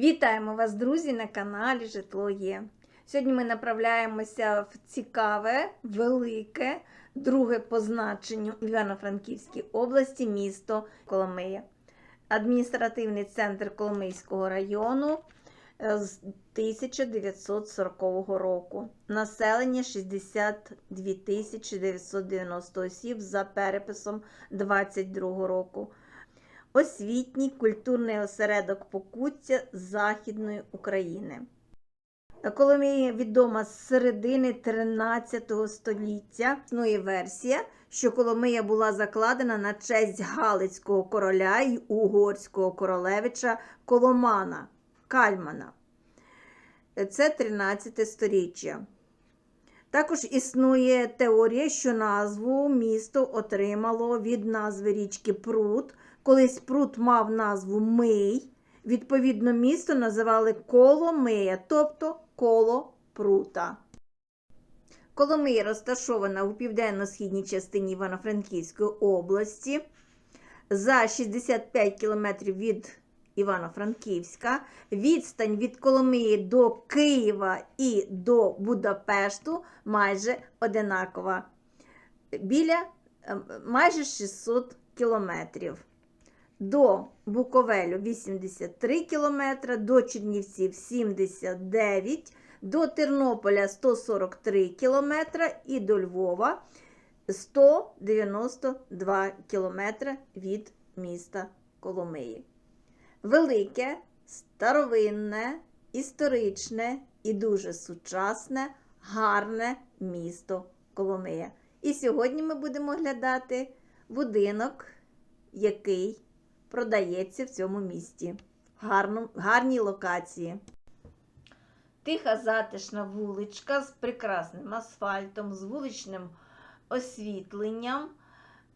Вітаємо вас, друзі, на каналі Житло Є. Сьогодні ми направляємося в цікаве, велике, друге по значенню Івано-Франківській області місто Коломия. Адміністративний центр Коломийського району е, з 1940 року. Населення 62 990 осіб за переписом 22 року освітній культурний осередок Покуття Західної України. Коломія відома з середини 13 століття. Існує версія, що Коломия була закладена на честь Галицького короля й угорського королевича Коломана Кальмана. Це 13 сторіччя. Також існує теорія, що назву місто отримало від назви річки Прут. Колись Прут мав назву Мий. Відповідно, місто називали Коломия, тобто коло Прута. Коломия розташована у південно-східній частині Івано-Франківської області за 65 кілометрів від Івано-Франківська. Відстань від Коломиї до Києва і до Будапешту майже одинакова. Біля е, майже 600 кілометрів. До Буковелю 83 кілометри, до Чернівців 79, до Тернополя 143 кілометри і до Львова 192 кілометри від міста Коломиї. Велике, старовинне, історичне і дуже сучасне, гарне місто Коломия. І сьогодні ми будемо оглядати будинок, який продається в цьому місті. Гарно, гарній локації. Тиха затишна вуличка з прекрасним асфальтом, з вуличним освітленням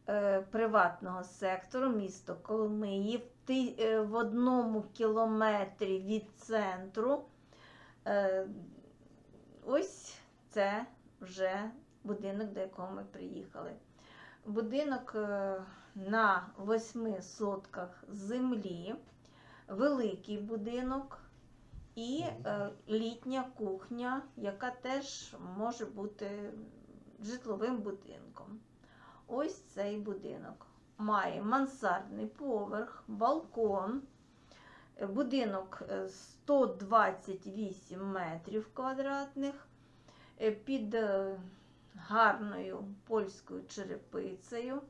е, приватного сектору місто Коломиї в, е, в одному кілометрі від центру. Е, ось це вже будинок, до якого ми приїхали. Будинок е, на 8 сотках землі, великий будинок і е, літня кухня, яка теж може бути житловим будинком. Ось цей будинок. Має мансардний поверх, балкон. Е, Будинок е, 128 метрів квадратних е, під е, гарною польською черепицею, е,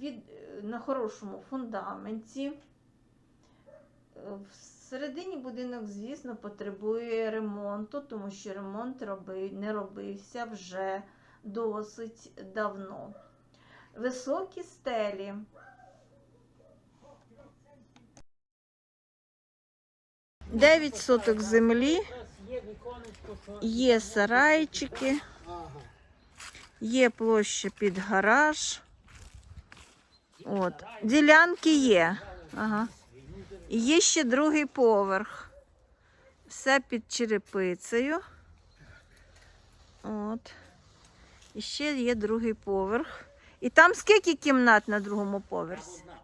від, е, на хорошому фундаменті. Е, Всередині будинок, звісно, потребує ремонту, тому що ремонт роби, не робився вже досить давно. Високі стелі. Дев'ять соток землі, є сарайчики, є площа під гараж. От. Ділянки є. Ага. І Є ще другий поверх. Все під черепицею. От. І ще є другий поверх. І там скільки кімнат на другому поверсі? Одна.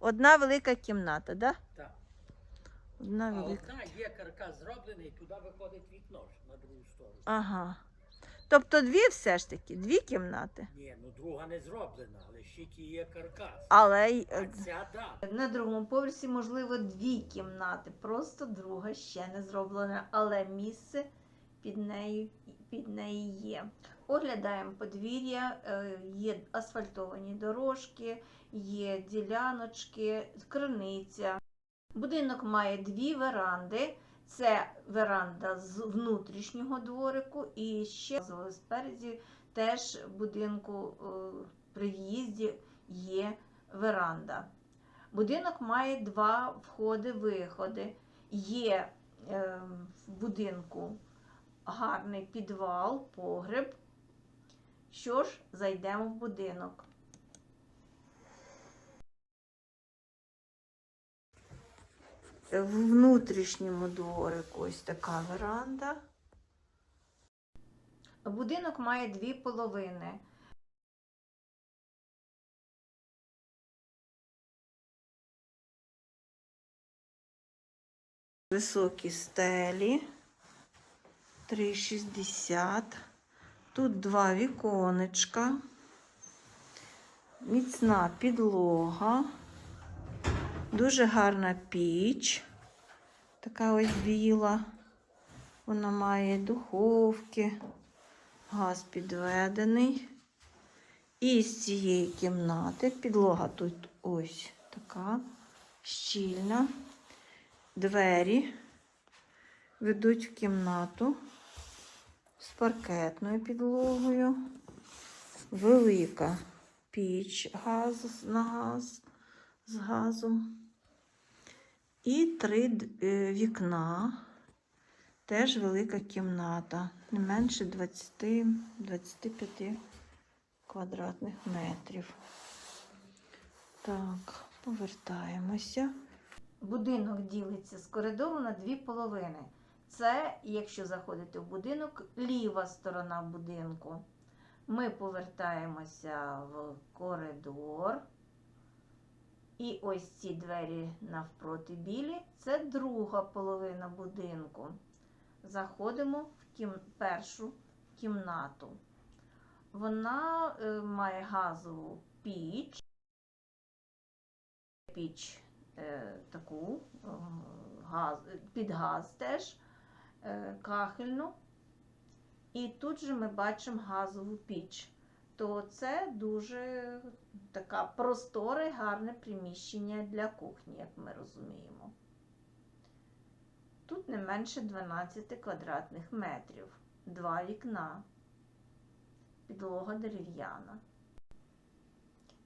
Одна велика кімната, да? Так. Одна А велика. одна є каркас зроблений, туди виходить вікно на другу сторону. Ага. Тобто дві все ж таки, дві кімнати. Ні, ну друга не зроблена, але ще ті є каркас. Але й, А е, ця да. на другому поверсі, можливо, дві кімнати. Просто друга ще не зроблена, але місце під нею, під нею є. Оглядаємо подвір'я, е, є асфальтовані дорожки, є діляночки, криниця. Будинок має дві веранди. Це веранда з внутрішнього дворику і ще спереді теж будинку е, при в'їзді є веранда. Будинок має два входи-виходи. Є е, в будинку гарний підвал, погреб. Що ж, зайдемо в будинок. В внутрішньому дворику ось така веранда. Будинок має дві половини. Високі стелі. 3,60. Тут два віконечка. Міцна підлога. Дуже гарна піч. Така ось біла. Вона має духовки, газ підведений. І з цієї кімнати підлога тут ось така щільна. Двері ведуть в кімнату з паркетною підлогою. Велика піч газ на газ з газом. І три е, вікна. Теж велика кімната, не менше 20-25 квадратних метрів. Так, повертаємося. Будинок ділиться з коридору на дві половини. Це, якщо заходити в будинок, ліва сторона будинку. Ми повертаємося в коридор. І ось ці двері навпроти білі це друга половина будинку. Заходимо в кім... першу кімнату. Вона е, має газову піч. Піч е, таку е, газ, під газ теж е, кахельну. І тут же ми бачимо газову піч. То це дуже така просторе, гарне приміщення для кухні, як ми розуміємо. Тут не менше 12 квадратних метрів, два вікна, підлога дерев'яна.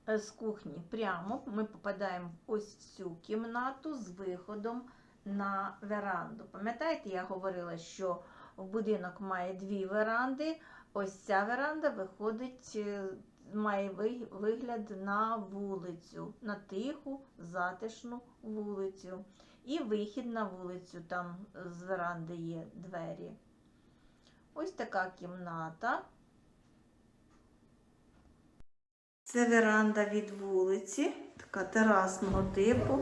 З кухні прямо ми попадаємо в ось цю кімнату з виходом на веранду. Пам'ятаєте, я говорила, що будинок має дві веранди. Ось ця веранда виходить, е, має вигляд на вулицю, на тиху, затишну вулицю. І вихід на вулицю, там з веранди є двері. Ось така кімната. Це веранда від вулиці, така терасного типу.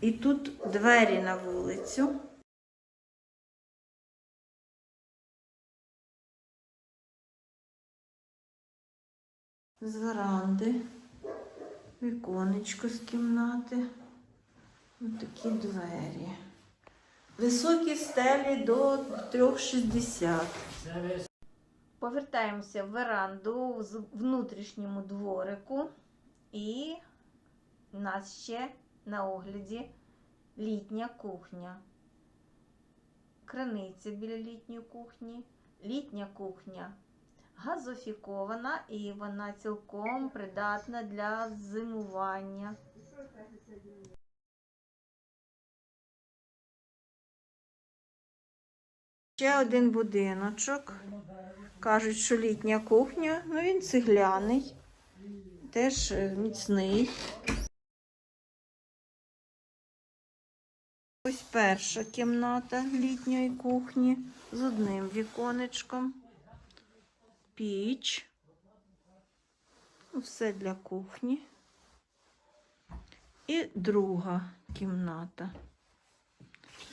І тут двері на вулицю. З веранди, віконечко з кімнати. Ось такі двері. Високі стелі до 3,60. Повертаємося в веранду з внутрішньому дворику. І у нас ще на огляді літня кухня. Криниця біля літньої кухні. Літня кухня газофікована і вона цілком придатна для зимування. Ще один будиночок. Кажуть, що літня кухня, ну він цегляний, теж е, міцний. Ось перша кімната літньої кухні з одним віконечком, піч. Ну, Все для кухні. І друга кімната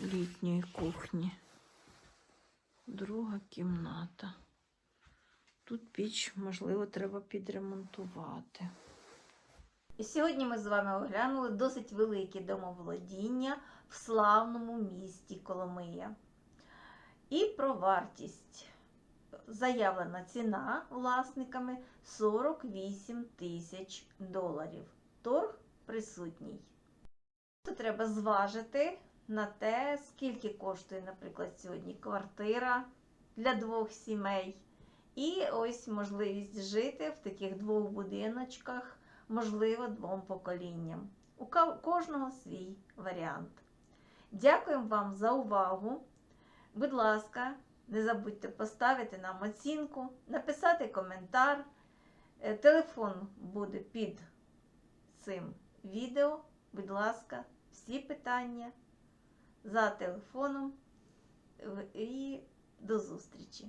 літньої кухні. Друга кімната. Тут піч, можливо, треба підремонтувати. І сьогодні ми з вами оглянули досить велике домоволодіння в славному місті Коломия. І про вартість. Заявлена ціна власниками 48 тисяч доларів. Торг присутній. Тут треба зважити на те, скільки коштує, наприклад, сьогодні квартира для двох сімей. І ось можливість жити в таких двох будиночках, можливо, двом поколінням. У кожного свій варіант. Дякуємо вам за увагу. Будь ласка, не забудьте поставити нам оцінку, написати коментар. Е, Телефон буде під цим відео. Будь ласка, всі питання за телефоном і до зустрічі!